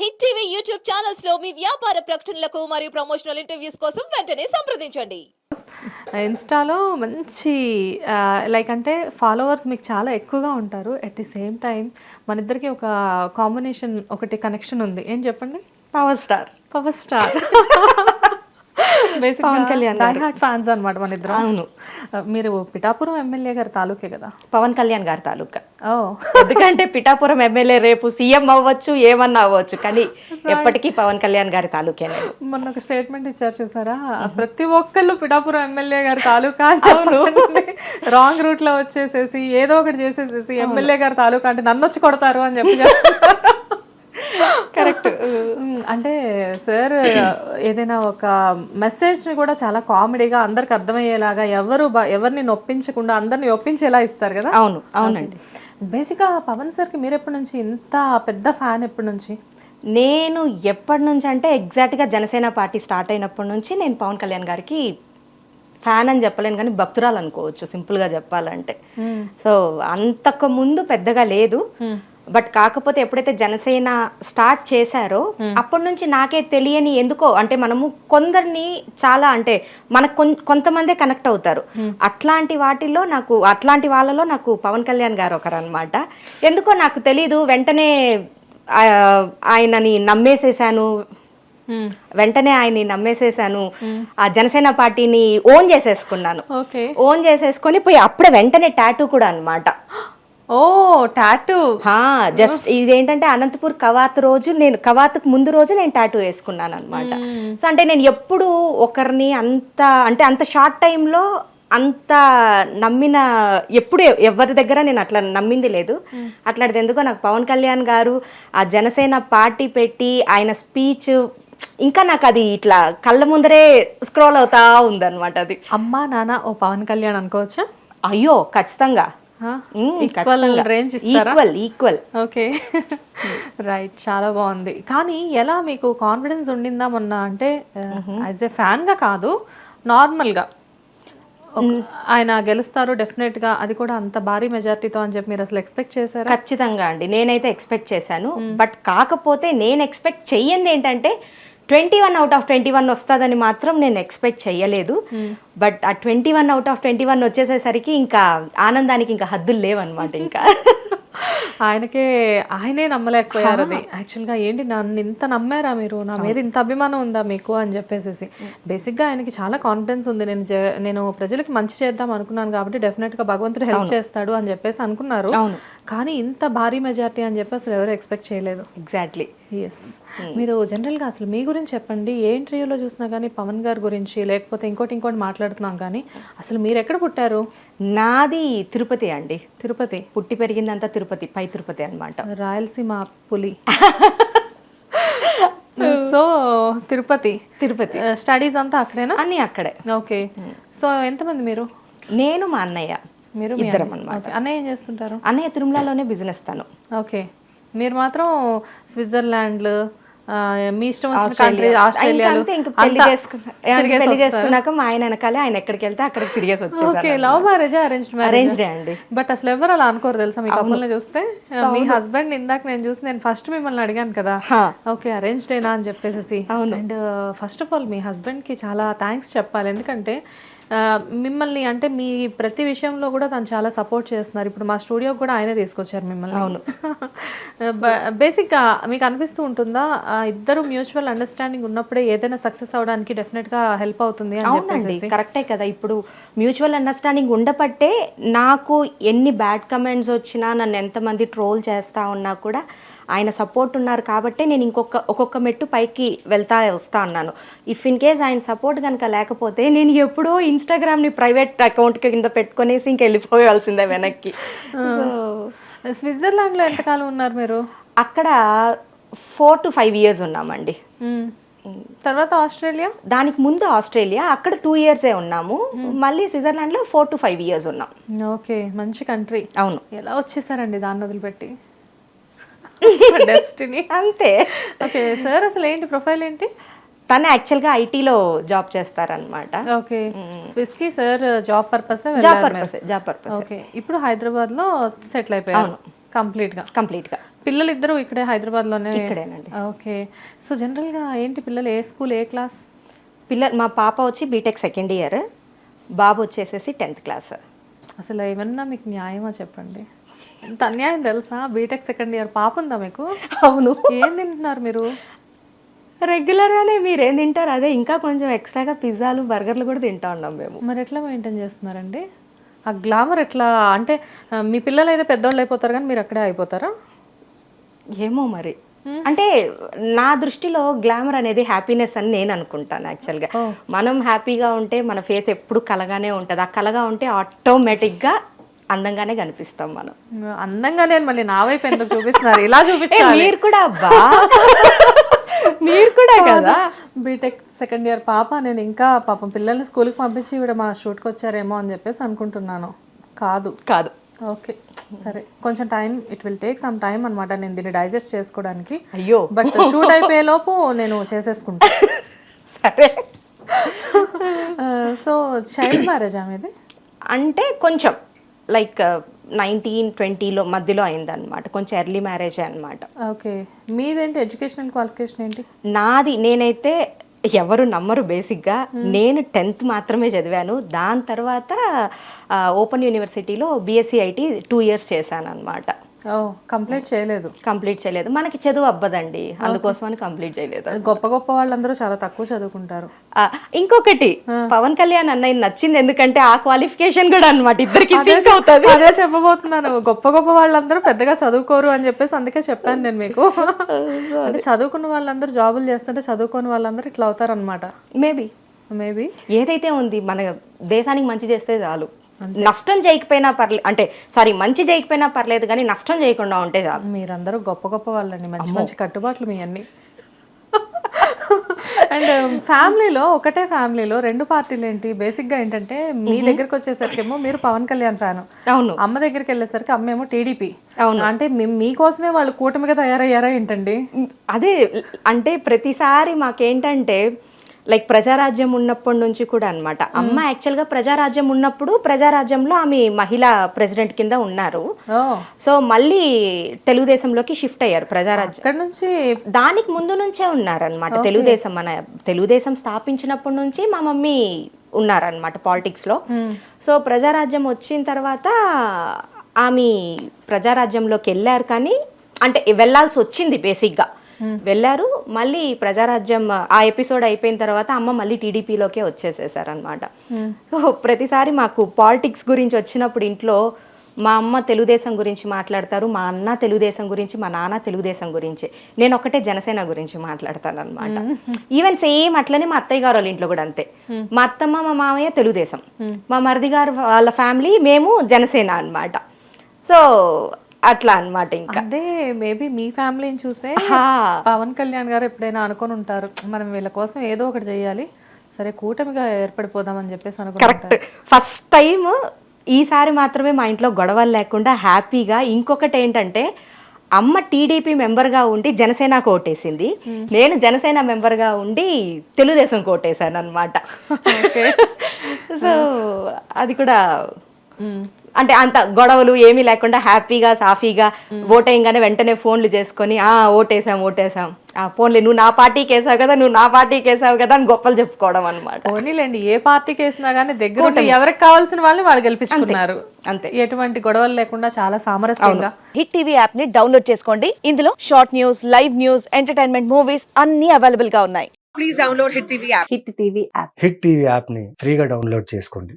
Hit TV YouTube ఛానల్స్లో మీ వ్యాపార ప్రకటనలకు మరియు ప్రమోషనల్ ఇంటర్వ్యూస్ కోసం వెంటనే సంప్రదించండి. ఇన్స్టాలో మంచి లైక్ అంటే ఫాలోవర్స్ మీకు చాలా ఎక్కువగా ఉంటారు. అట్ ది సేమ్ టైం మన ఇద్దరికి ఒక కాంబినేషన్ ఒకటి కనెక్షన్ ఉంది. ఏం చెప్పండి? Power star power star Pawan Kalyan heart fans అనమాట మన ఇద్దరం. అవును. మీరు పిఠాపురం ఎమ్మెల్యే గారి తాలూకే కదా? పవన్ కళ్యాణ్ గారి తాలూకా. ఓ. ఎందుకంటే పిఠాపురం ఎమ్మెల్యే రేపు సీఎం అవ్వచ్చు ఏమన్నా అవ్వచ్చు కానీ ఎప్పటికీ పవన్ కళ్యాణ్ గారి తాలూకే నేను. మొన్న ఒక స్టేట్మెంట్ ఇచ్చారు చూసారా? ప్రతి ఒక్కళ్ళు పిఠాపురం ఎమ్మెల్యే గారి తాలూకా అని రాంగ్ రూట్లో వచ్చేసేసి ఏదో ఒకటి చేసేసేసి ఎమ్మెల్యే గారి తాలూకా అంటే నన్ను వచ్చి కొడతారు అని చెప్పి కరెక్ట్ అంటే సార్ ఏదైనా ఒక మెసేజ్ని కూడా చాలా కామెడీగా అందరికి అర్థమయ్యేలాగా ఎవరు ఎవరిని నొప్పించకుండా అందరిని ఒప్పించేలా ఇస్తారు కదా? అవును అవునండి. బేసిక్గా పవన్ సార్కి మీరు ఎప్పటి నుంచి ఇంత పెద్ద ఫ్యాన్ ఎప్పటి నుంచి? నేను ఎప్పటి నుంచి అంటే ఎగ్జాక్ట్గా జనసేన పార్టీ స్టార్ట్ అయినప్పటి నుంచి నేను పవన్ కళ్యాణ్ గారికి ఫ్యాన్ అని చెప్పలేను కానీ భక్తురాలు అనుకోవచ్చు సింపుల్గా చెప్పాలంటే. సో అంతకు ముందు పెద్దగా లేదు. బట్ కాకపోతే ఎప్పుడైతే జనసేన స్టార్ట్ చేశారో అప్పటి నుంచి నాకే తెలియని ఎందుకో అంటే మనము కొందరిని చాలా అంటే మనకు కొంతమందే కనెక్ట్ అవుతారు. అట్లాంటి వాటిల్లో నాకు అట్లాంటి వాళ్ళలో నాకు పవన్ కళ్యాణ్ గారు ఒకరు అనమాట ఎందుకో నాకు తెలీదు వెంటనే ఆయనని నమ్మేసేసాను వెంటనే ఆయన్ని నమ్మేసేసాను ఆ జనసేన పార్టీని ఓన్ చేసేసుకున్నాను. ఓన్ చేసేసుకొని పోయి అప్పుడే వెంటనే టాటూ కూడా అన్నమాట. ఓ టాటూ. హా జస్ట్ ఇదేంటంటే అనంతపూర్ కవాత్ రోజు నేను కవాత్కు ముందు రోజు నేను టాటూ వేసుకున్నాను అనమాట సో అంటే నేను ఎప్పుడు ఒకరిని అంత అంటే అంత షార్ట్ టైంలో అంత నమ్మిన ఎప్పుడు ఎవరి దగ్గర నేను అట్లా నమ్మింది లేదు. అట్లాంటిది ఎందుకో నాకు పవన్ కళ్యాణ్ గారు ఆ జనసేన పార్టీ పెట్టి ఆయన స్పీచ్ ఇంకా నాకు అది ఇట్లా కళ్ళ ముందరే స్క్రోల్ అవుతా ఉందన్నమాట అది. అమ్మా నాన్న ఓ పవన్ కళ్యాణ్ అనుకోవచ్చా? అయ్యో ఖచ్చితంగా. Equal range equal equal okay. Right చాలా బాగుంది. కానీ ఎలా మీకు కాన్ఫిడెన్స్ ఉండిందా మొన్న? అంటే యాజ్ ఏ ఫ్యాన్గా కాదు నార్మల్గా. ఒక- ఆయన గెలుస్తారు డెఫినెట్గా. అది కూడా అంత భారీ మెజారిటీతో అని చెప్పి మీరు అసలు ఎక్స్పెక్ట్ చేశారా? ఖచ్చితంగా అండి. నేనైతే ఎక్స్పెక్ట్ చేశాను. బట్ కాకపోతే నేను ఎక్స్పెక్ట్ చెయ్యంది ఏంటంటే twenty one out of twenty one వస్తుందని మాత్రం నేను ఎక్స్పెక్ట్ చెయ్యలేదు. బట్ ఆ twenty one out of twenty one వచ్చేసేసరికి ఇంకా ఆనందానికి ఇంకా హద్దులు లేవన్నమాట ఇంకా. ఆయనకే ఆయనే నమ్మలేకపోయారు అది. యాక్చువల్గా ఏంటి నన్ను ఇంత నమ్మారా మీరు? నా మీద ఇంత అభిమానం ఉందా మీకు అని చెప్పేసి బేసిక్గా ఆయనకి చాలా కాన్ఫిడెన్స్ ఉంది. నేను నేను ప్రజలకు మంచి చేద్దాం అనుకున్నాను కాబట్టి డెఫినెట్గా భగవంతుడు హెల్ప్ చేస్తాడు అని చెప్పేసి అనుకున్నారు. కానీ ఇంత భారీ మెజారిటీ అని చెప్పి అసలు ఎవరు ఎక్స్పెక్ట్ చేయలేదు. ఎగ్జాక్ట్లీ ఎస్ మీరు జనరల్గా అసలు మీ గురించి చెప్పండి ఏ ఇంటర్వ్యూలో చూసినా కానీ పవన్ గారి గురించి లేకపోతే ఇంకోటి ఇంకోటి మాట్లాడుతున్నాం కానీ అసలు మీరు ఎక్కడ పుట్టారు? నాది తిరుపతి అండి. తిరుపతి? పుట్టి పెరిగిందంతా తిరుపతి పై తిరుపతి అన్నమాట. రాయలసీమ పులి. సో తిరుపతి. తిరుపతి. స్టడీస్ అంతా అక్కడేనా? అన్నీ అక్కడే. ఓకే సో ఎంతమంది మీరు? నేను మా అన్నయ్య. మీరు మీ ఇద్దరం Okay. అన్నయ్య ఏం చేస్తుంటారు? అన్నయ్య తిరుమలలోనే బిజినెస్ తను. ఓకే. మీరు మాత్రం స్విట్జర్లాండ్ మీ ఇష్టం వచ్చిన. కంట్రీ ఆస్ట్రేలియాలో పెళ్ళి చేసుకున్నా- పెళ్ళి చేసుకున్నాక మా ఆయన వెనకాలే ఆయన ఎక్కడికి వెళ్తే అక్కడికి తిరిగేసి okay love marriage arrange marriage అండి. బట్ అసలు ఎవరు అలా అనుకోరు తెలుసా మీ కప్పుల్ని చూస్తే? మీ హస్బెండ్ ఇందాక నేను చూసి నేను ఫస్ట్ మిమ్మల్ని అడిగాను కదా. ఓకే అరేంజ్ డేనా అని చెప్పేసి అండ్ ఫస్ట్ ఆఫ్ ఆల్ మీ హస్బెండ్కి చాలా థ్యాంక్స్ చెప్పాలి. ఎందుకంటే మిమ్మల్ని అంటే మీ ప్రతి విషయంలో కూడా తను చాలా సపోర్ట్ చేస్తున్నారు. ఇప్పుడు మా స్టూడియో కూడా ఆయనే తీసుకొచ్చారు మిమ్మల్ని. అవును. బేసిక్గా మీకు అనిపిస్తూ ఉంటుందా? ఇద్దరు మ్యూచువల్ అండర్స్టాండింగ్ ఉన్నప్పుడే ఏదైనా సక్సెస్ అవడానికి డెఫినెట్గా హెల్ప్ అవుతుంది అని అవునండి కరెక్టే కదా. ఇప్పుడు మ్యూచువల్ అండర్స్టాండింగ్ ఉండపట్టే నాకు ఎన్ని బ్యాడ్ కమెంట్స్ వచ్చినా నన్ను ఎంతమంది ట్రోల్ చేస్తా ఉన్నా కూడా ఆయన సపోర్ట్ ఉన్నారు కాబట్టి నేను ఇంకొక ఒక్కొక్క మెట్టు పైకి వెళ్తా వస్తా అన్నాను. ఇఫ్ ఇన్ కేస్ ఆయన సపోర్ట్ కనుక లేకపోతే నేను ఎప్పుడో ఇన్స్టాగ్రామ్ని ప్రైవేట్ అకౌంట్ కింద పెట్టుకునేసి ఇంక వెళ్ళిపోవాల్సిందే వెనక్కి. సో స్విట్జర్లాండ్లో ఎంతకాలం ఉన్నారు మీరు? అక్కడ ఫోర్ టు ఫైవ్ ఇయర్స్ ఉన్నామండి. తర్వాత ఆస్ట్రేలియా? దానికి ముందు ఆస్ట్రేలియా అక్కడ టూ ఇయర్సే ఉన్నాము. మళ్ళీ స్విట్జర్లాండ్లో ఫోర్ టు ఫైవ్ ఇయర్స్ ఉన్నాం. ఓకే మంచి కంట్రీ అవును. ఎలా వచ్చేసారండి దాన్ని వదిలిపెట్టి? డెస్టినీ అంతే. ఓకే సార్ అసలు ఏంటి? ప్రొఫైల్ ఏంటి? తను యాక్చువల్గా ఐటీలో జాబ్ చేస్తారనమాట okay స్విస్కి sir job purpose job purpose job purpose okay ఇప్పుడు హైదరాబాద్లో సెటిల్ అయిపోయారు కంప్లీట్గా. కంప్లీట్గా పిల్లలు ఇద్దరు ఇక్కడే హైదరాబాద్లోనే? ఇక్కడేనండి. ఓకే సో జనరల్గా ఏంటి పిల్లలు? ఏ స్కూల్ ఏ క్లాస్ పిల్ల మా పాప వచ్చి బీటెక్ సెకండ్ ఇయర్ బాబు వచ్చేసేసి టెన్త్ క్లాస్ అసలు ఏమన్నా మీకు న్యాయమా చెప్పండి? ఎంత అన్యాయం తెలుసా? బీటెక్ సెకండ్ ఇయర్ పాప ఉందా మీకు? అవును. ఏం తింటున్నారు మీరు? రెగ్యులర్గానే మీరు ఏం తింటారు? అదే ఇంకా కొంచెం ఎక్స్ట్రాగా పిజ్జాలు బర్గర్లు కూడా తింటా ఉన్నాం మేము. మరి ఎట్లా మెయింటైన్ చేస్తున్నారండి? ఆ గ్లామర్ ఎట్లా? అంటే మీ పిల్లలు అయితే పెద్దోళ్ళు అయిపోతారు కానీ మీరు అక్కడే అయిపోతారా? ఏమో మరి. అంటే నా దృష్టిలో గ్లామర్ అనేది హ్యాపీనెస్ అని నేను అనుకుంటాను యాక్చువల్గా మనం హ్యాపీగా ఉంటే మన ఫేస్ ఎప్పుడు కలగానే ఉంటుంది. ఆ కలగా ఉంటే ఆటోమేటిక్గా అందంగానే కనిపిస్తాం మనం. అందంగా నేను మళ్ళీ నా వైపు ఎందుకు చూపిస్తున్నారు? ఇలా చూపించాలి. మీరు కూడా అబ్బా. మీరు కూడా కదా బీటెక్ సెకండ్ ఇయర్ పాప నేను ఇంకా పాపం పిల్లల్ని స్కూల్కి పంపించి ఇవిడ మా షూట్కి వచ్చారేమో అని చెప్పేసి అనుకుంటున్నాను. కాదు. కాదు. ఓకే. సరే. కొంచెం time it will take some time అనమాట నేను దీన్ని డైజెస్ట్ చేసుకోవడానికి. అయ్యో. బట్ షూట్ అయిపోయే లోపు నేను చేసేసుకుంటా. సరే. సో చైల్డ్ మ్యారేజ్ ఆమెది అంటే కొంచెం. లైక్ నైన్టీన్ ట్వంటీలో మధ్యలో అయిందనమాట కొంచెం ఎర్లీ మ్యారేజ్ అనమాట ఓకే. మీదేంటి ఎడ్యుకేషనల్ క్వాలిఫికేషన్ ఏంటి? నాది నేనైతే ఎవరు నమ్మరు బేసిక్గా. నేను టెన్త్ మాత్రమే చదివాను. దాని తర్వాత ఓపెన్ యూనివర్సిటీలో బీఎస్సీ ఐటీ టూ ఇయర్స్ చేశాను అనమాట కంప్లీట్ చేయలేదు. కంప్లీట్ చేయలేదు. మనకి చదువు అవ్వదండి అందుకోసమని కంప్లీట్ చేయలేదు. గొప్ప గొప్ప వాళ్ళందరూ చాలా తక్కువ చదువుకుంటారు. ఆ, ఇంకొకటి పవన్ కళ్యాణ్ అన్నయ్య నచ్చింది ఎందుకంటే ఆ క్వాలిఫికేషన్ కూడా అనమాట ఇద్దరికి అవుతుంది. అదే చెప్పబోతున్నాను. గొప్ప గొప్ప వాళ్ళందరూ పెద్దగా చదువుకోరు అని చెప్పేసి అందుకే చెప్పాను నేను మీకు. అంటే చదువుకున్న వాళ్ళందరూ జాబులు చేస్తుంటే చదువుకోని వాళ్ళందరూ ఇట్లా అవుతారనమాట మేబీ మేబీ ఏదైతే ఉంది మన దేశానికి మంచి చేస్తే చాలు. నష్టం చేయకపోయినా పర్లేదు అంటే సారీ మంచి చేయకపోయినా పర్లేదు కానీ నష్టం చేయకుండా ఉంటే చాలు. మీరందరూ గొప్ప గొప్ప వాళ్ళండి. మంచి మంచి కట్టుబాట్లు మీ అన్ని. అండ్ ఫ్యామిలీలో ఒకటే ఫ్యామిలీలో రెండు పార్టీలు ఏంటి బేసిక్గా ఏంటంటే మీ దగ్గరికి వచ్చేసరికేమో మీరు పవన్ కళ్యాణ్ ఫ్యాన్. అవును. అమ్మ దగ్గరికి వెళ్ళేసరికి అమ్మ ఏమో టీడీపీ. అవును. అంటే మీ- మీకోసమే వాళ్ళు కూటమిగా తయారయ్యారా ఏంటండి? అదే అంటే ప్రతిసారి మాకేంటంటే లైక్ ప్రజారాజ్యం ఉన్నప్పటి నుంచి కూడా అన్నమాట. అమ్మ యాక్చువల్గా ప్రజారాజ్యం ఉన్నప్పుడు ప్రజారాజ్యంలో ఆమె మహిళా ప్రెసిడెంట్ కింద ఉన్నారు. సో మళ్ళీ తెలుగుదేశంలోకి షిఫ్ట్ అయ్యారు ప్రజారాజ్యం. నుంచి దానికి ముందు నుంచే ఉన్నారనమాట తెలుగుదేశం మన తెలుగుదేశం స్థాపించినప్పటి నుంచి మా మమ్మీ ఉన్నారనమాట పాలిటిక్స్లో. సో ప్రజారాజ్యం వచ్చిన తర్వాత ఆమె ప్రజారాజ్యంలోకి వెళ్ళారు కానీ అంటే వెళ్ళాల్సి వచ్చింది బేసిక్గా వెళ్ళారు. మళ్ళీ ప్రజారాజ్యం ఆ ఎపిసోడ్ అయిపోయిన తర్వాత అమ్మ మళ్ళీ టీడీపీలోకే వచ్చేసేసారనమాట సో ప్రతిసారి మాకు పాలిటిక్స్ గురించి వచ్చినప్పుడు ఇంట్లో మా అమ్మ తెలుగుదేశం గురించి మాట్లాడతారు మా అన్న తెలుగుదేశం గురించి మా నాన్న తెలుగుదేశం గురించి. నేను ఒకటే జనసేన గురించి మాట్లాడతాను అనమాట ఈవెన్ సేమ్ అట్లనే మా అత్తయ్య గారు వాళ్ళ ఇంట్లో కూడా అంతే. మా అత్తమ్మ మా మామయ్య తెలుగుదేశం. మా మరిది గారు వాళ్ళ ఫ్యామిలీ మేము జనసేన అన్నమాట. సో అట్లా అన్నమాట ఇంకా. అదే మేబీ మీ ఫ్యామిలీని చూసే. పవన్ కళ్యాణ్ గారు ఎప్పుడైనా అనుకొని ఉంటారు మనం వీళ్ళ కోసం ఏదో ఒకటి చేయాలి సరే కూటమిగా ఏర్పడిపోదామని చెప్పేసి అనుకుంటారు కరెక్ట్ ఫస్ట్ టైం ఈసారి మాత్రమే మా ఇంట్లో గొడవలు లేకుండా హ్యాపీగా ఇంకొకటి ఏంటంటే అమ్మ టీడీపీ మెంబర్గా ఉండి జనసేన కోటేసింది నేను జనసేన మెంబర్గా ఉండి తెలుగుదేశం కోటేశాను అనమాట సో అది కూడా అంటే అంత గొడవలు ఏమీ లేకుండా హ్యాపీగా సాఫీగా ఓటేయంగానే వెంటనే ఫోన్లు చేసుకొని ఆ ఓటేసాం ఓటేసాం. ఆ ఫోన్లే నువ్వు నా పార్టీకి వేసావు కదా నువ్వు నా పార్టీకి వేసావు కదా అని గొప్పలు చెప్పుకోవడం అనమాట పోనీలేండి ఏ పార్టీకి వేసినా కానీ దగ్గర ఎవరికి కావాల్సిన వాళ్ళని వాళ్ళు గెలిపించుకున్నారు. అంతే ఎటువంటి గొడవలు లేకుండా చాలా సామరస్యంగా. హిట్ టీవీ యాప్ని డౌన్లోడ్ చేసుకోండి. ఇందులో short news live news entertainment movies అన్ని అవైలబుల్గా ఉన్నాయి. హిట్ టీవీ యాప్ని ఫ్రీగా డౌన్లోడ్ చేసుకోండి.